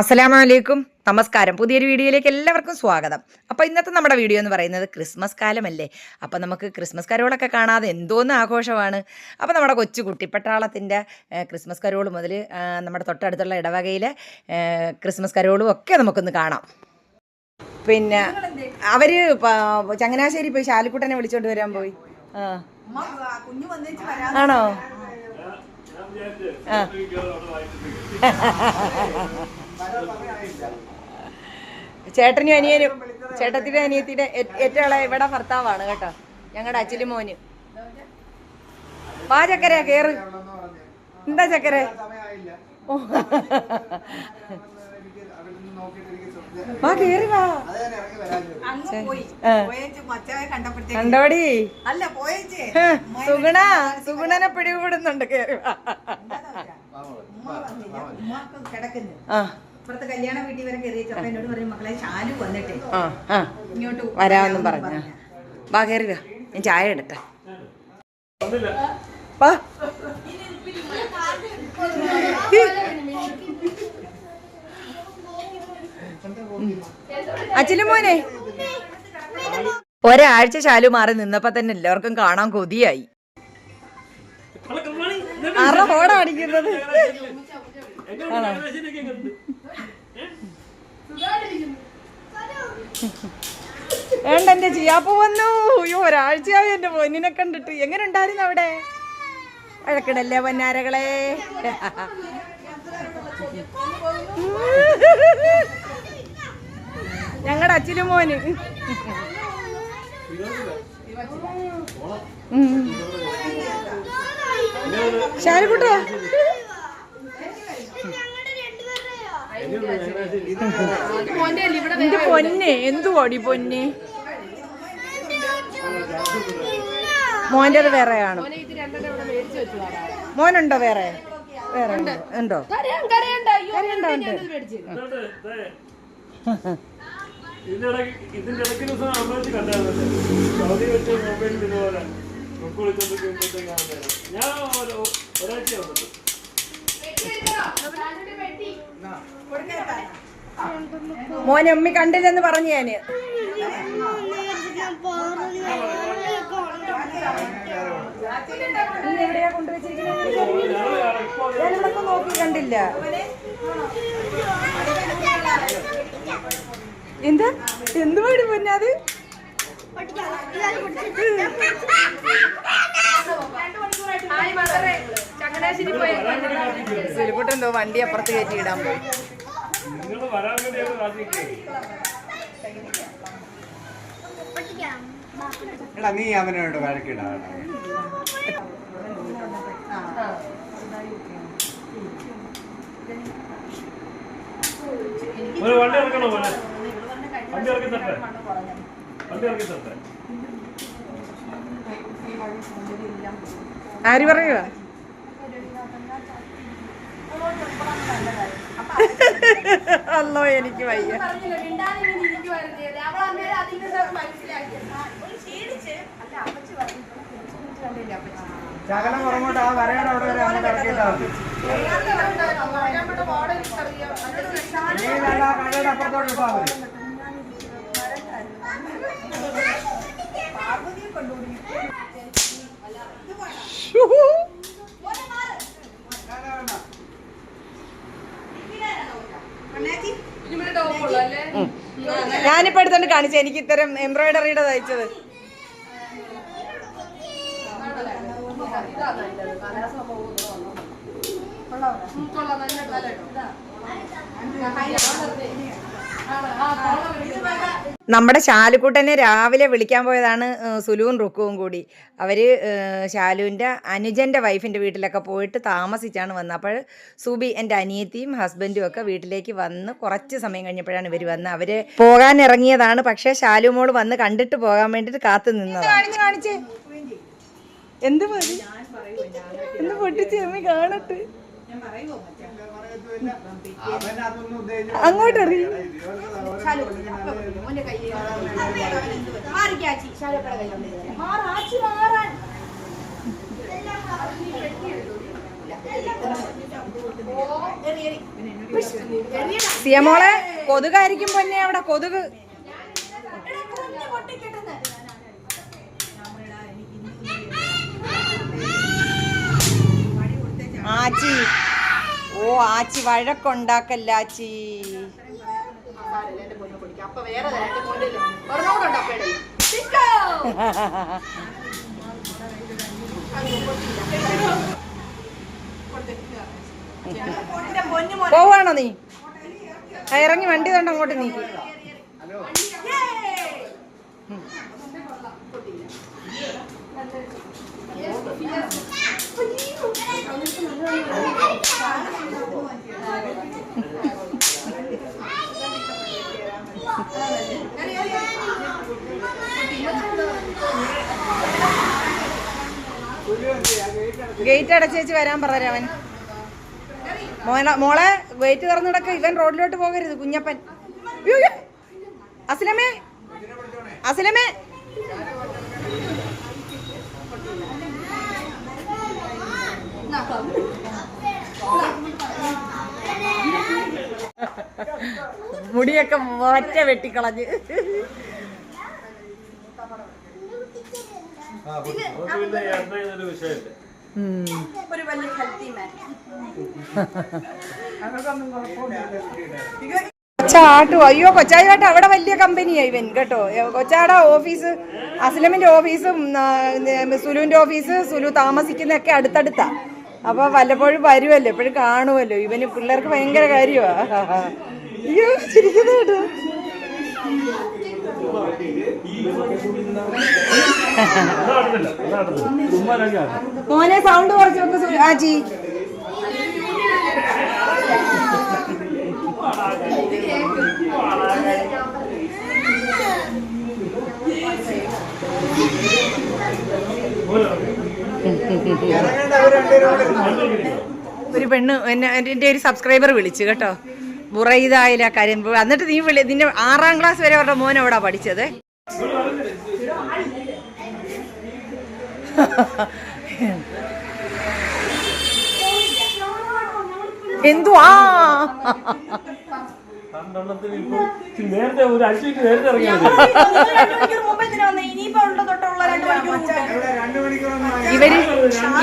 അസ്സലാമു അലൈക്കും നമസ്കാരം. പുതിയൊരു വീഡിയോയിലേക്ക് എല്ലാവർക്കും സ്വാഗതം. അപ്പോൾ ഇന്നത്തെ നമ്മുടെ വീഡിയോ എന്ന് പറയുന്നത് ക്രിസ്മസ് കാലമല്ലേ? അപ്പോൾ നമുക്ക് ക്രിസ്മസ് കരോളൊക്കെ കാണാതെ എന്തോന്ന് ആഘോഷമാണ്. അപ്പോൾ നമ്മുടെ കൊച്ചു കുട്ടിപ്പട്ടാളത്തിന്റെ ക്രിസ്മസ് കരോൾ മുതൽ നമ്മുടെ തൊട്ടടുത്തുള്ള ഇടവകയിലെ ക്രിസ്മസ് കരോളും ഒക്കെ നമുക്കൊന്ന് കാണാം. പിന്നെ അവർ ചങ്ങനാശ്ശേരി പോയി ശാലിക്കുട്ടനെ വിളിച്ചോണ്ട് വരാൻ പോയി. ആണോ? ആ. ചേട്ടനും അനിയനും ചേട്ടത്തിന്റെ അനിയത്തിന്റെ ഏ- ഏറ്റവും ഇവിടെ ഭർത്താവാണ് കേട്ടോ. ഞങ്ങളുടെ അച്ഛനും മോന്. വാ ചക്കര കേറ്. എന്താ ചക്കര? ഓ. വാ കേറി വാ. കണ്ടോടി? അല്ല സുഗുണ സുഗുണനെ പിടികൂടുന്നുണ്ട് കേറി വാ. ആ. ഇപ്പുറത്തെ കല്യാണ വീട്ടിൽ വരെ കയറിയപ്പോ എന്നോട് പറയും മക്കളെ ശാലു വന്നിട്ടേ. ഇങ്ങോട്ട് വരാമെന്നും പറഞ്ഞു. വാ കയറി വാ. ഞാൻ ചായ എടുത്ത അച്ഛനും മോനെ. ഒരാഴ്ച ശാലു മാറി നിന്നപ്പോ തന്നെ എല്ലാവർക്കും കാണാൻ കൊതിയായി. അറ ഓടാടിക്കുന്നത് അടിക്കുന്നത്? ആണോ വേണ്ട എന്റെ ജിയാപ്പ് വന്നു. അയ്യോ ഒരാഴ്ചയായി എന്റെ പൊന്നിനെ കണ്ടിട്ട്. എങ്ങനെ ഉണ്ടായിരുന്നു അവിടെ? വഴക്കിടല്ലേ പൊന്നാരകളെ? ഞങ്ങളുടെ അച്ഛനും മോന്. ശാലിക്കുട്ടോ. എന്റെ പൊന്നെ എന്തു കോടി പൊന്നെ? മോന്റെത് വേറെ കാണും. മോനുണ്ടോ വേറെ? വേറെ ഉണ്ടോ? ഞാൻ ഒരു- ഒരാഴ്ച മോനെ ഉമ്മി കണ്ടില്ലെന്ന് പറഞ്ഞു ഞാൻ. എവിടെയാ കൊണ്ടുവച്ചിരിക്കുന്നത്? നോക്കി കണ്ടില്ല. എന്താ? എന്ത് പിന്നെ പൊന്നത് സിലിക്കുട്ടെന്തോ വണ്ടി അപ്പുറത്ത് കയറ്റി ഇടാൻ പോകും എടാ നീ അവനോട് വഴക്കിടാ. ഒരു വണ്ടി ഇറക്കണോ വണ്ടി ഇറക്കി തട്ടെ ആര് പറയുക അല്ലോ എനിക്ക് വയ്യ. ശകലം പുറമോട്ട് ആ വരയുടെ അവിടെ വരെ അങ്ങനെ കടയുടെ അപ്പുറത്തോട്ട് ഇട്ടാൽ മതി. ഞാനിപ്പോ എടുത്തോണ്ട് കാണിച്ചു എനിക്ക് ഇത്തരം എംബ്രോയിഡറിയുടെ തയ്ച്ചത്. നമ്മുടെ ശാലുക്കുട്ടനെ രാവിലെ വിളിക്കാൻ പോയതാണ് സുലുവും റുക്കുവും കൂടി. അവർ ശാലുവിന്റെ അനുജന്റെ വൈഫിന്റെ വീട്ടിലൊക്കെ പോയിട്ട് താമസിച്ചാണ് വന്നത്. അപ്പോൾ സുബി എന്റെ അനിയത്തിയും ഹസ്ബൻഡും ഒക്കെ വീട്ടിലേക്ക് വന്ന് കുറച്ച് സമയം കഴിഞ്ഞപ്പോഴാണ് ഇവർ വന്നത്. അവർ പോകാൻ ഇറങ്ങിയതാണ് പക്ഷേ ശാലു മോൾ വന്ന് കണ്ടിട്ട് പോകാൻ വേണ്ടിയിട്ട് കാത്തു നിന്നതാണ്. കാണിച്ചേ എന്ത് മതി? എന്ത് പൊട്ടിച്ച് അമ്മ കാണട്ടെ? ഞാൻ പറയുമോ മാറാൻ. സിയമോളെ കൊതുകായിരിക്കും പൊന്നെ അവിടെ കൊതുക്. ആച്ചി. വഴക്കുണ്ടാക്കല്ല ആച്ചി അപ്പയുടെ പോവാണോ നീ? ഇറങ്ങി വണ്ടി കൊണ്ട് അങ്ങോട്ട് നീക്കി ഗേറ്റ് അടച്ചേച്ച് വരാൻ പറഞ്ഞ അവൻ. മോളെ ഗേറ്റ് തുറന്നിടക്ക ഇവൻ റോഡിലോട്ട് പോകരുത് കുഞ്ഞപ്പൻ. അസ്ലമേ. അസ്ലമേ. മുടിയൊക്കെ ഒറ്റ വെട്ടിക്കളഞ്ഞ്. ഒരു വലിയ ഹെൽത്തി മാൻ. കൊച്ചാട്ടു അയ്യോ കൊച്ചായിട്ട് അവിടെ വലിയ കമ്പനിയായി ഇവൻ കേട്ടോ. കൊച്ചാടെ ഓഫീസ് അസ്ലമിന്റെ ഓഫീസും സുലുവിന്റെ ഓഫീസ് സുലു താമസിക്കുന്നതൊക്കെ അടുത്തടുത്താ. അപ്പൊ വല്ലപ്പോഴും വരുമല്ലോ എപ്പോഴും കാണുമല്ലോ ഇവന് പിള്ളേർക്ക് ഭയങ്കര കാര്യമാ. അയ്യോ ചിരിക്കുന്നത് മോനെ സൗണ്ട് കുറച്ച് വെക്ക് ആജി ഒരു പെണ്ണ് എന്നെ എന്റെ ഒരു സബ്സ്ക്രൈബർ വിളിച്ചു കേട്ടോ. ബുറൈദായില്ല കാര്യം. എന്നിട്ട് നീ വിളി നിന്റെ ആറാം ക്ലാസ് വരെ അവരുടെ മോൻ എവിടാ പഠിച്ചത്? എന്തുവാ? രണ്ടെണ്ണത്തിന് ഇപ്പൊ ഇച്ചിരി നേരത്തെ ഒരു അഞ്ചു മിനിറ്റ് നേരത്തെ ഇവർ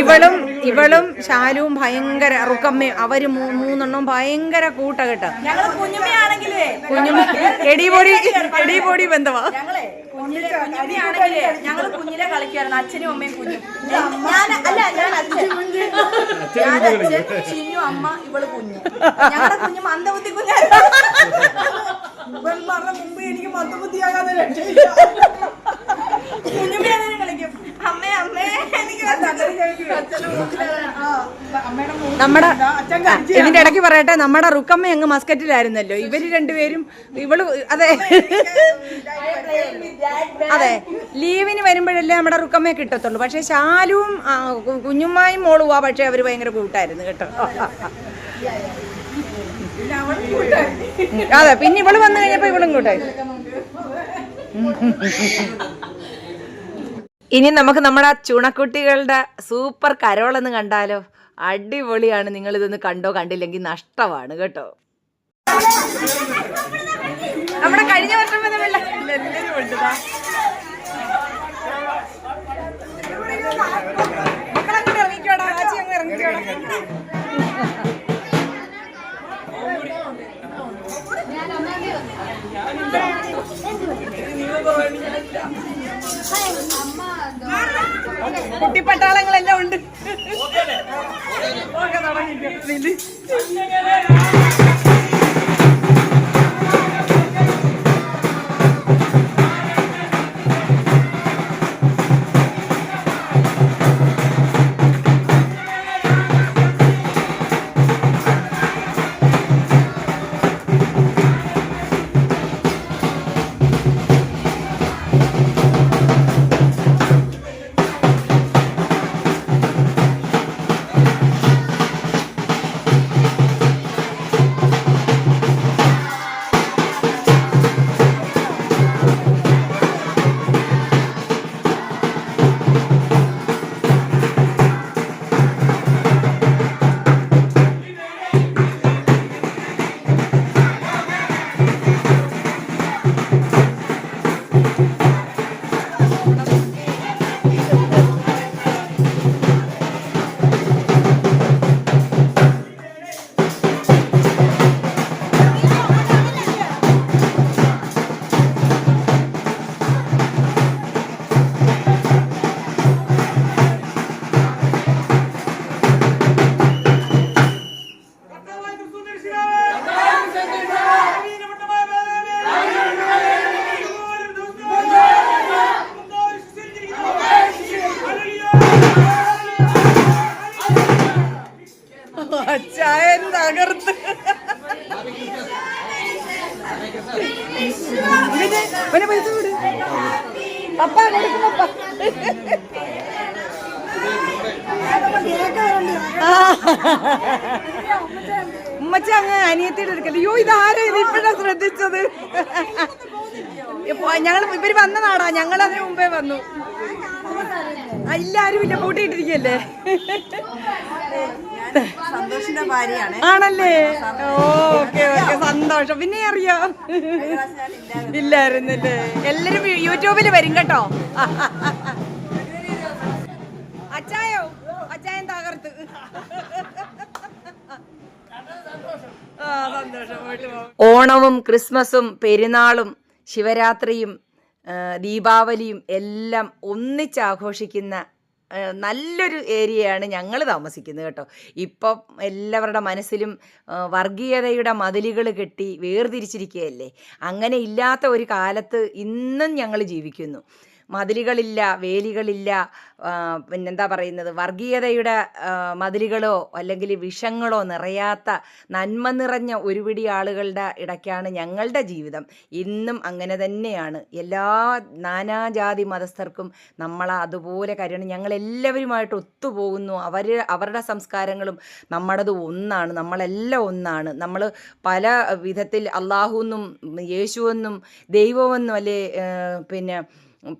ഇവളും ഇവളും ശാലുവും ഭയങ്കര റുക്കമ്മയും അവർ മൂന്നെണ്ണം ഭയങ്കര കൂട്ട കേട്ടോ കുഞ്ഞുമ എടിപൊടി എടിപൊടി ബന്ധമാ ഞങ്ങളെ കുഞ്ഞിലെ കുഞ്ഞുമ്മയാണെങ്കിലേ ഞങ്ങൾ കുഞ്ഞിലെ കളിക്കായിരുന്നു അച്ഛനും അമ്മയും കുഞ്ഞും. ഞാൻ അല്ല ഞാൻ അച്ഛൻ ഞാൻ അച്ഛൻ ചിന്നു അമ്മ ഇവൾ കുഞ്ഞു. ഞങ്ങളുടെ കുഞ്ഞു മന്ദബുദ്ധി കുഞ്ഞായിരുന്നു. മുമ്പ് എനിക്ക് മന്ദബുദ്ധിയാകാതെ രക്ഷയില്ല. കുഞ്ഞുമ്മയാണെങ്കിലും കളിക്കും. അമ്മേ അമ്മേ എനിക്ക് നമ്മുടെ ഇതിന്റെ ഇടയ്ക്ക് പറയട്ടെ നമ്മുടെ റുക്കമ്മ അങ്ങ് മസ്കറ്റിലായിരുന്നല്ലോ. ഇവർ രണ്ടുപേരും ഇവൾ അതെ. അതെ. ലീവിന് വരുമ്പോഴല്ലേ നമ്മുടെ റുക്കമ്മയെ കിട്ടത്തുള്ളൂ. പക്ഷെ ശാലുവും കുഞ്ഞുമായും മോളുവാ പക്ഷെ അവർ ഭയങ്കര കൂട്ടായിരുന്നു കേട്ടോ. അതെ പിന്നെ ഇവൾ വന്നു കഴിഞ്ഞപ്പോ ഇവളും കൂട്ടായി ഇനി നമുക്ക് നമ്മുടെ ചുണക്കുട്ടികളുടെ സൂപ്പർ കരോളെന്ന് കണ്ടാലോ? അടിപൊളിയാണ്. നിങ്ങൾ ഇതൊന്ന് കണ്ടോ കണ്ടില്ലെങ്കിൽ നഷ്ടമാണ് കേട്ടോ. നമ്മുടെ കഴിഞ്ഞ വർഷം വന്ന വെള്ളം ചായ തകർത്ത്. പപ്പ ഉമ്മച്ച അങ്ങ് അനിയത്തിയുടെ എടുക്കല്ലേ അയ്യോ ഇതാരാ ഇത്? ഇപ്പോഴാ ശ്രദ്ധിച്ചത്. ഞങ്ങൾ ഇവർ വന്നതാടാ. ഞങ്ങൾ അതിന് മുമ്പേ വന്നു. എല്ലാരും ഇല്ല പൂട്ടിയിട്ടിരിക്കല്ലേ ആണല്ലേ? Okay okay. സന്തോഷം. പിന്നെ അറിയാം. ഇല്ലായിരുന്നില്ലേ? എല്ലാരും യൂട്യൂബിൽ വരും കേട്ടോ. അച്ചായോ? അച്ചായൻ തകർത്ത്. ഓണവും ക്രിസ്മസും പെരുന്നാളും ശിവരാത്രിയും ദീപാവലിയും എല്ലാം ഒന്നിച്ച് ആഘോഷിക്കുന്ന ആ, നല്ലൊരു ഏരിയയാണ് ഞങ്ങൾ താമസിക്കുന്നത് കേട്ടോ. ഇപ്പം എല്ലാവരുടെ മനസ്സിലും വർഗീയതയുടെ മതിലുകൾ കെട്ടി വേർതിരിച്ചിരിക്കുകയല്ലേ? അങ്ങനെ ഇല്ലാത്ത ഒരു കാലത്ത് ഇന്നും ഞങ്ങൾ ജീവിക്കുന്നു. മതിലുകളില്ല വേലികളില്ല പിന്നെന്താ പറയുന്നത്? വർഗീയതയുടെ മതിലുകളോ അല്ലെങ്കിൽ വിഷങ്ങളോ നിറയാത്ത നന്മ നിറഞ്ഞ ഒരുപിടി ആളുകളുടെ ഇടയ്ക്കാണ് ഞങ്ങളുടെ ജീവിതം. ഇന്നും അങ്ങനെ തന്നെയാണ്. എല്ലാ നാനാജാതി മതസ്ഥർക്കും നമ്മൾ അതുപോലെ കരുണ. ഞങ്ങളെല്ലാവരുമായിട്ട് ഒത്തുപോകുന്നു. അവർ അവരുടെ സംസ്കാരങ്ങളും നമ്മളത് ഒന്നാണ്. നമ്മളെല്ലാം ഒന്നാണ്. നമ്മൾ പല വിധത്തിൽ അള്ളാഹുവെന്നും യേശുവെന്നും ദൈവമെന്നും അല്ലേ പിന്നെ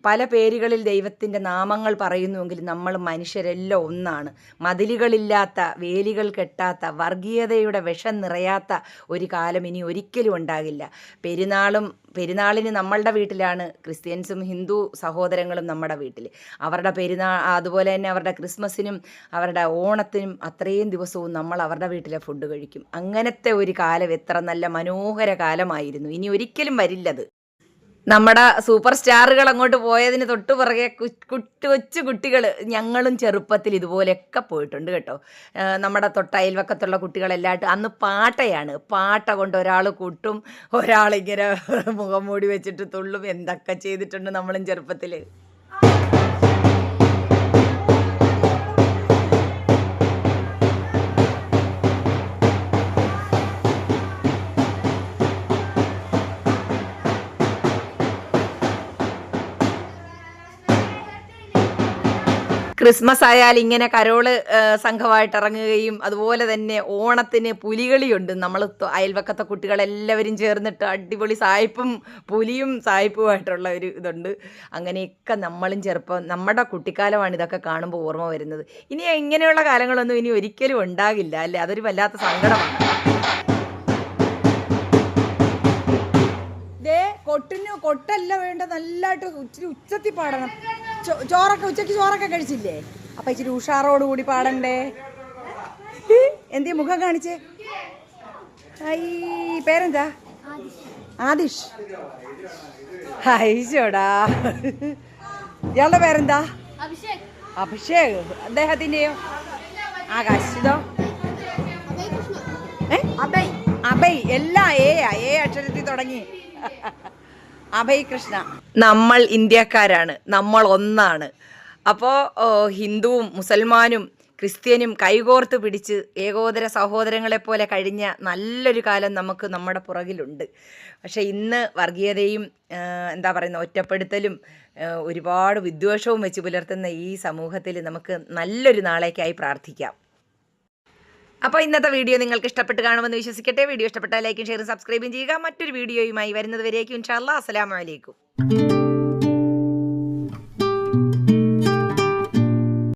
പല പേരുകളിൽ ദൈവത്തിന്റെ നാമങ്ങൾ പറയുന്നുവെങ്കിൽ നമ്മൾ മനുഷ്യരെല്ലാം ഒന്നാണ്. മതിലുകളില്ലാത്ത വേലികൾ കെട്ടാത്ത വർഗീയതയുടെ വിഷം നിറയാത്ത ഒരു കാലം ഇനി ഒരിക്കലും ഉണ്ടാകില്ല. പെരുന്നാളും പെരുന്നാളിന് നമ്മളുടെ വീട്ടിലാണ് ക്രിസ്ത്യൻസും ഹിന്ദു സഹോദരങ്ങളും നമ്മുടെ വീട്ടിൽ. അവരുടെ പെരുന്നാൾ അതുപോലെ തന്നെ അവരുടെ ക്രിസ്മസിനും അവരുടെ ഓണത്തിനും അത്രയും ദിവസവും നമ്മൾ അവരുടെ വീട്ടിലെ ഫുഡ് കഴിക്കും. അങ്ങനത്തെ ഒരു കാലം എത്ര നല്ല മനോഹര കാലമായിരുന്നു. ഇനി ഒരിക്കലും വരില്ലത്. നമ്മുടെ സൂപ്പർ സ്റ്റാറുകൾ അങ്ങോട്ട് പോയതിന് തൊട്ട് പുറകെ കുട്ടി കൊച്ചു കുട്ടികൾ ഞങ്ങളും ചെറുപ്പത്തിൽ ഇതുപോലെയൊക്കെ പോയിട്ടുണ്ട് കേട്ടോ. നമ്മുടെ തൊട്ട അയൽവക്കത്തുള്ള അന്ന് പാട്ടയാണ്. പാട്ട കൊണ്ട് ഒരാൾ കൂട്ടും ഒരാളിങ്ങനെ മുഖം മൂടി വെച്ചിട്ട് തുള്ളും എന്തൊക്കെ ചെയ്തിട്ടുണ്ട് നമ്മളും ചെറുപ്പത്തിൽ ക്രിസ്മസ് ആയാൽ ഇങ്ങനെ കരോൾ സംഘമായിട്ട് ഇറങ്ങുകയും അതുപോലെ തന്നെ ഓണത്തിന് പുലികളിയുണ്ട്. നമ്മൾ അയൽവക്കത്തെ കുട്ടികളെല്ലാവരും ചേർന്നിട്ട് അടിപൊളി സായിപ്പും പുലിയും സായിപ്പുമായിട്ടുള്ള ഒരു ഇതുണ്ട്. അങ്ങനെയൊക്കെ നമ്മളും ചെറുപ്പം നമ്മുടെ കുട്ടിക്കാലമാണ് ഇതൊക്കെ കാണുമ്പോൾ ഓർമ്മ വരുന്നത്. ഇനി ഇങ്ങനെയുള്ള കാലങ്ങളൊന്നും ഇനി ഒരിക്കലും ഉണ്ടാകില്ല അല്ലേ? അതൊരു വല്ലാത്ത സങ്കടമാണ്. ദേ കൊട്ടല്ല വേണ്ട നല്ലതായിട്ട് ഉച്ചത്തി പാടണം. ചോറൊക്കെ ഉച്ചയ്ക്ക് ചോറൊക്കെ കഴിച്ചില്ലേ? അപ്പൊ ഇച്ചിരി ഉഷാറോട് കൂടി പാടണ്ടേ? എന്തേ മുഖം കാണിച്ചേ? ഐ പേരെന്താ? ആദിഷ്. ഹൈശോടാ ഇയാളുടെ പേരെന്താ? അഭിഷേക്. അദ്ദേഹത്തിന്റെയോ? ആകാശിതോ ഏ? അബൈ അഭയ് എല്ലാ ഏ ഏ അക്ഷരത്തിൽ തുടങ്ങി. അഭയ് കൃഷ്ണ. നമ്മൾ ഇന്ത്യക്കാരാണ് നമ്മൾ ഒന്നാണ്. അപ്പോ ഹിന്ദുവും മുസൽമാനും ക്രിസ്ത്യനും കൈകോർത്ത് പിടിച്ച് ഏകോദര സഹോദരങ്ങളെ പോലെ കഴിഞ്ഞ നല്ലൊരു കാലം നമുക്ക് നമ്മുടെ പുറകിലുണ്ട്. പക്ഷേ ഇന്ന് വർഗീയതയും എന്താ പറയുന്ന ഒറ്റപ്പെടുത്തലും ഒരുപാട് വിദ്വേഷവും വെച്ച് പുലർത്തുന്ന ഈ സമൂഹത്തിൽ നമുക്ക് നല്ലൊരു നാളേക്കായി പ്രാർത്ഥിക്കാം. അപ്പോൾ ഇന്നത്തെ വീഡിയോ നിങ്ങൾക്ക് ഇഷ്ടപ്പെട്ട് കാണുമെന്ന് വിശ്വസിക്കട്ടെ. വീഡിയോ ഇഷ്ടപ്പെട്ടാൽ ലൈക്കും ഷെയറും സബ്സ്ക്രൈബും ചെയ്യുക. മറ്റൊരു വീഡിയോയുമായി വരുന്നത് വരേക്കും. ഇൻഷാല്ലാ അസ്സാം അലൈക്കും.